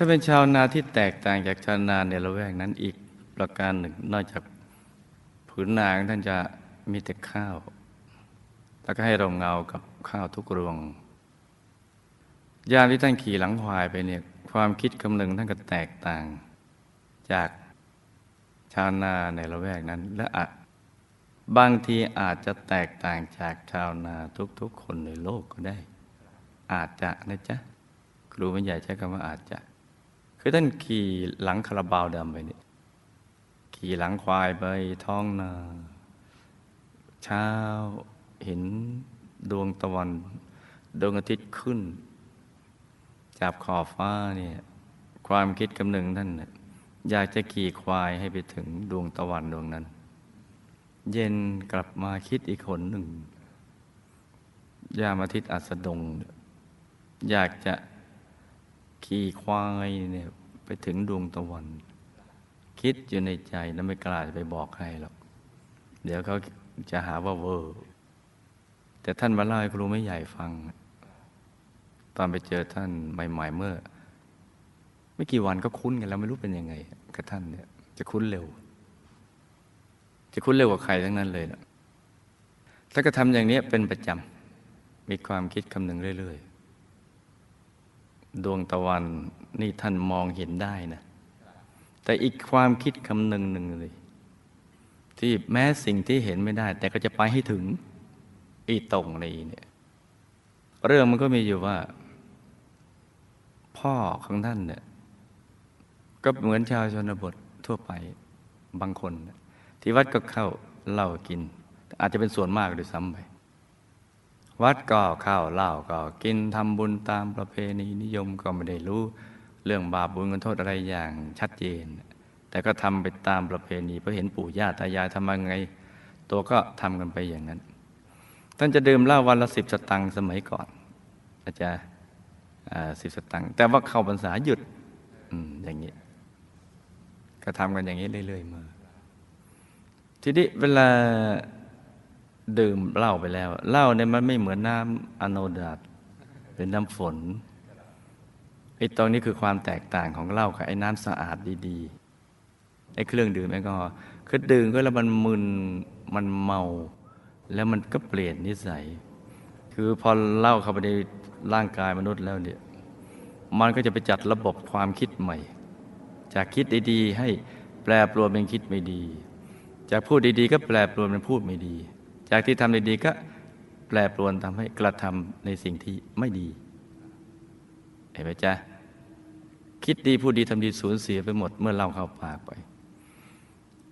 ถ้าเป็นชาวนาที่แตกต่างจากชาวนาในละแวกนั้นอีกประการหนึ่ง นอกจากผืนนาท่านจะมีแต่ข้าว แล้วก็ให้เราเงากับข้าวทุกรวง ยามที่ท่านขี่หลังควายไปเนี่ยความคิดคำนึงท่านก็แตกต่าง จากชาวนาในละแวกนั้น และอะบางทีอาจจะแตกต่างจากชาวนาทุกๆ คนในโลกก็ได้ อาจจะนะจ๊ะครูไม่ใหญ่ใช้คำว่าอาจจะ คือท่านขี่หลังคาราบาวดำไปนี่ขี่หลังควายไปท้องนา เช้าเห็นดวงตะวัน ดวงอาทิตย์ขึ้น จากขอบฟ้าเนี่ยความคิดกำหนึ่งท่านน่ะอยากจะขี่ควายให้ไปถึงดวงตะวันดวงนั้น เย็นกลับมาคิดอีกคนหนึ่ง ยามอาทิตย์อัสดง อยากจะขี่ควายเนี่ย ไปถึงดวงตะวัน คิดอยู่ในใจแล้วไม่กล้าจะไปบอกใครหรอก เดี๋ยวเขาจะหาว่าเวอร์แต่ท่านมาเล่าให้ครูไม่ใหญ่ฟัง ตอนไปเจอท่านใหม่ ๆ เมื่อ ไม่กี่วันก็คุ้นกันแล้วไม่รู้เป็นยังไงกับท่านเนี่ย จะคุ้นเร็ว จะคุ้นเร็วกว่าใครทั้งนั้นเลยนะแล้วก็ทำอย่างนี้เป็นประจำมีความคิดคำนึงเรื่อยๆ ดวงตะวันนี่ท่านมองเห็นได้นะ แต่อีกความคิดคำนึงหนึ่งเลย ที่แม้สิ่งที่เห็นไม่ได้ แต่ก็จะไปให้ถึงอีตรงนี้เนี่ยเรื่องมันก็มีอยู่ว่า พ่อของท่านเนี่ยก็เหมือนชาวชนบททั่วไปบางคน ที่วัดก็เข้าเหล้ากิน อาจจะเป็นส่วนมากด้วยซ้ำไป วัดก็เข้าเหล้าก็กินทำบุญตามประเพณีนิยมก็ไม่ได้รู้ เรื่องบาปบุญกันโทษอะไรอย่างชัดเจน แต่ก็ทำไปตามประเพณีเพราะเห็นปู่ย่าตายายทำมาไง ตัวก็ทำกันไปอย่างนั้น ท่านจะดื่มเหล้าวันละสิบสตังค์สมัยก่อน อาจจะสิบสตังค์แต่ว่าเข้าพรรษาหยุดออย่างนี้ ก็ทำกันอย่างนี้เรื่อยๆมาทีนี้เวลา ดื่มเหล้าไปแล้วเหล้าเนี่ยมันไม่เหมือนน้ำอโนดาตหรือน้ำฝนไอ้ตรงนี้คือความแตกต่างของเหล้ากับไอ้น้ำสะอาดดีๆไอ้เครื่องดื่มแอลกอฮอล์คือดื่มก็แล้วมันมึนมันเมา แล้วมันก็เปลี่ยนนิสัย คือพอเหล้าเข้าไปในร่างกายมนุษย์แล้วเนี่ยมันก็จะไปจัดระบบความคิดใหม่ จากคิดดีๆให้แปลปรวนเป็นคิดไม่ดี จากพูดดีๆ ก็แปลปรวนเป็นพูดไม่ดี จากที่ทำดีๆก็แปลปรวนทำให้กระทำในสิ่งที่ไม่ดี เห็นไหมจ๊ะ คิดดีพูดดีทำดีสูญเสียไปหมดเมื่อเราเข้าปากไป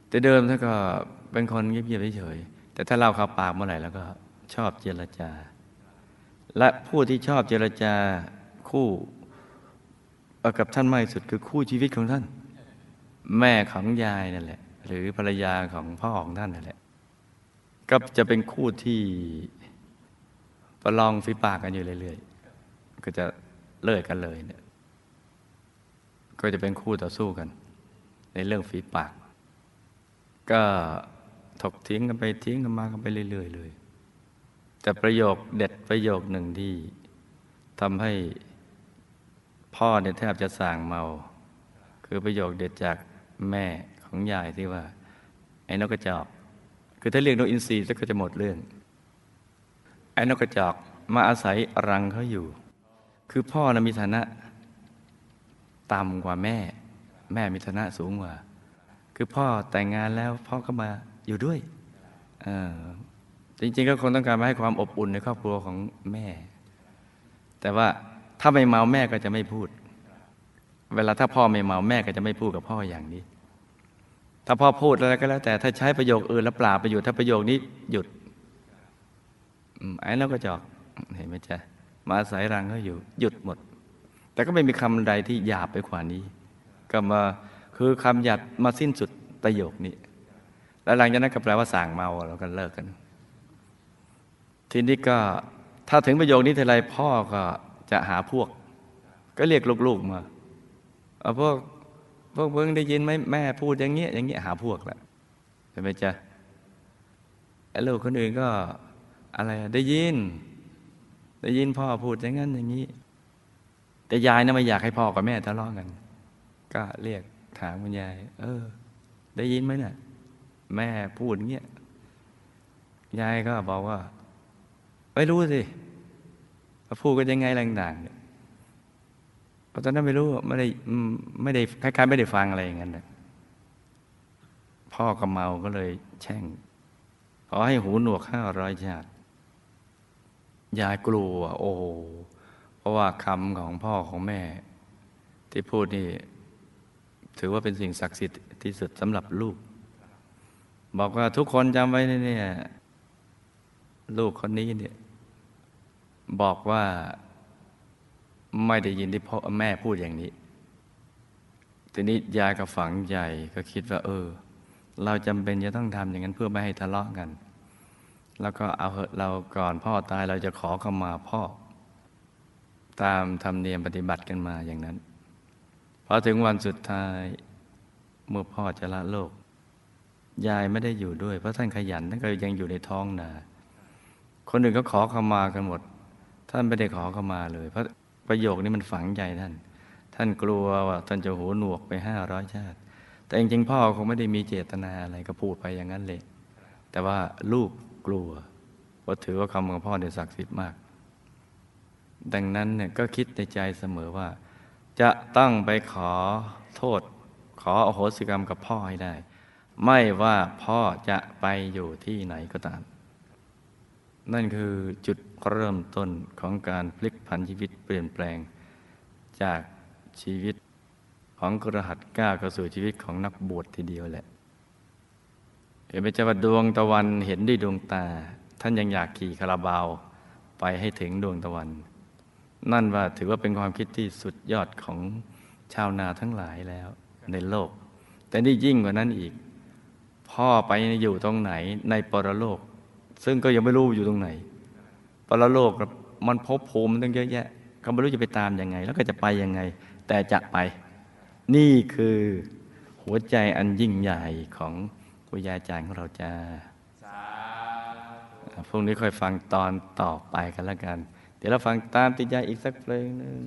แต่เดิมท่านก็เป็นคนเงียบๆเฉยๆแต่ถ้าเราเข้าปากเมื่อไหร่แล้วก็ชอบเจรจา และผู้ที่ชอบเจรจาคู่กับท่านมากที่สุดคือคู่ชีวิตของท่าน แม่ของยายนั่นแหละ หรือภรรยาของพ่อของท่านนั่นแหละ ก็จะเป็นคู่ที่ประลองฝีปากกันอยู่เรื่อยๆ ก็จะเลิกกันเลยเนี่ย ก็จะเป็นคู่ต่อสู้กัน ในเรื่องฝีปาก ก็ถกทิ้งกันไปทิ้งกันมากันไปเรื่อย ๆ เลย แต่ประโยคเด็ดประโยคหนึ่งที่ทำให้พ่อเนี่ยแทบจะสั่งเมา คือประโยคเด็ดจากแม่ของยายที่ว่า ไอ้นกกระจอก คือถ้าเรียกนกอินทรีแล้วก็จะหมดเรื่องไอ้นกกระจอกมาอาศัยรังเขาอยู่ คือพ่อนะมีฐานะต่ำกว่าแม่ แม่มีฐานะสูงกว่า คือพ่อแต่งงานแล้วพ่อก็มาอยู่ด้วยจริงๆก็คงต้องการมาให้ความอบอุ่นในครอบครัวของแม่ แต่ว่าถ้าไม่เมาแม่ก็จะไม่พูด เวลาถ้าพ่อไม่เมาแม่ก็จะไม่พูดกับพ่ออย่างนี้ ถ้าพ่อพูดอะไรก็แล้ว แต่ถ้าใช้ประโยคอื่นแล้วปราประโยชน์ถ้าประโยคนี้หยุดไอ้นั่นก็จอกเห็นไหมจ๊ะมาอาศัยรังก็อยู่หยุดหมด แต่ก็ไม่มีคำใดที่หยาบไปกว่านี้ ก็มาคือคำหยาดมาสิ้นสุดประโยคนี้ แล้วหลังจากนั้นก็แปลว่าสั่งเมาแล้วก็เลิกกัน ทีนี้ก็ถ้าถึงประโยคนี้เทีไรพ่อก็จะหาพวก ก็เรียกลูกๆมาเอาพวก พวกเพิ่งได้ยินไหมแม่พูดอย่างเงี้ยอย่างเงี้ยหาพวกแหละใช่ไหมจ๊ะไอ้ลูกคนอื่นก็อะไรได้ยิน ได้ยินพ่อพูดอย่างนั้นอย่างนี้ แต่ยายนะไม่อยากให้พ่อกับแม่ทะเลาะกัน ก็เรียกถามคุณยาย เออ ได้ยินไหมเนี่ยแม่พูดอย่างเงี้ยยายก็บอกว่าไม่รู้สิว่าพูดกันยังไงต่างๆเนี่ย ราะตอนนั้นไม่รู้ไม่ได้ไม่ได้คล้ายๆไม่ได้ฟังอะไรอย่างนั้นนะพ่อก็เมาก็เลยแช่ง ขอให้หูหนวกห้าร้อยชาติยายกลัว โอ้เพราะว่าคำของพ่อของแม่ ที่พูดนี่ถือว่าเป็นสิ่งศักดิ์สิทธิ์ที่สุดสำหรับลูก บอกว่าทุกคนจำไว้นะเนี่ย ลูกคนนี้เนี่ย บอกว่า ไม่ได้ยินที่พ่อแม่พูดอย่างนี้ ทีนี้ยายกับฝังใหญ่ก็คิดว่า เออ เราจำเป็นจะต้องทำอย่างนั้นเพื่อไม่ให้ทะเลาะกัน แล้วก็เอาเหอะเราก่อนพ่อตายเราจะขอขมาพ่อ ตามธรรมเนียมปฏิบัติกันมาอย่างนั้นพอถึงวันสุดท้าย เมื่อพ่อจะละโลก ยายไม่ได้อยู่ด้วย เพราะท่านขยันท่านก็ยังอยู่ในท้องนา คนอื่นก็ขอขมากันหมด ท่านไม่ได้ขอขมาเลย เพราะ ประโยคนี้มันฝังใจท่าน ท่านกลัวว่าท่านจะหูหนวกไปห้าร้อยชาติ แต่จริงๆพ่อคงไม่ได้มีเจตนาอะไรก็พูดไปอย่างนั้นเลยแต่ว่าลูกกลัวเพราะถือว่าคำของพ่อเนี่ยศักดิ์สิทธิ์มาก ดังนั้นเนี่ยก็คิดในใจเสมอว่า จะต้องไปขอโทษ ขออโหสิกรรมกับพ่อให้ได้ ไม่ว่าพ่อจะไปอยู่ที่ไหนก็ตาม นั่นคือจุดเริ่มต้นของการพลิกผันชีวิตเปลี่ยนแปลง จากชีวิตของกระหัตก้าวเข้าสู่ชีวิตของนักบวชทีเดียวแหละ เห็นไหมเจ้าว่าดวงตะวันเห็นด้วยดวงตา ท่านยังอยากขี่คาราบาวไปให้ถึงดวงตะวัน นั่นว่าถือว่าเป็นความคิดที่สุดยอดของชาวนาทั้งหลายแล้วในโลก แต่นี่ยิ่งกว่านั้นอีก พ่อไปอยู่ตรงไหนในปรโลก ซึ่งก็ยังไม่รู้อยู่ตรงไหนปรโลกมันพบภูมิตั้งเยอะแยะก็ไม่รู้จะไปตามยังไง แล้วก็จะไปยังไง แต่จะไป นี่คือหัวใจอันยิ่งใหญ่ของคุยาจารย์ของเราจ้าพรุ่งนี้ค่อยฟังตอนต่อไปกันแล้วกัน เดี๋ยวเราฟังตามติดใจอีกสักเพลงหนึ่ง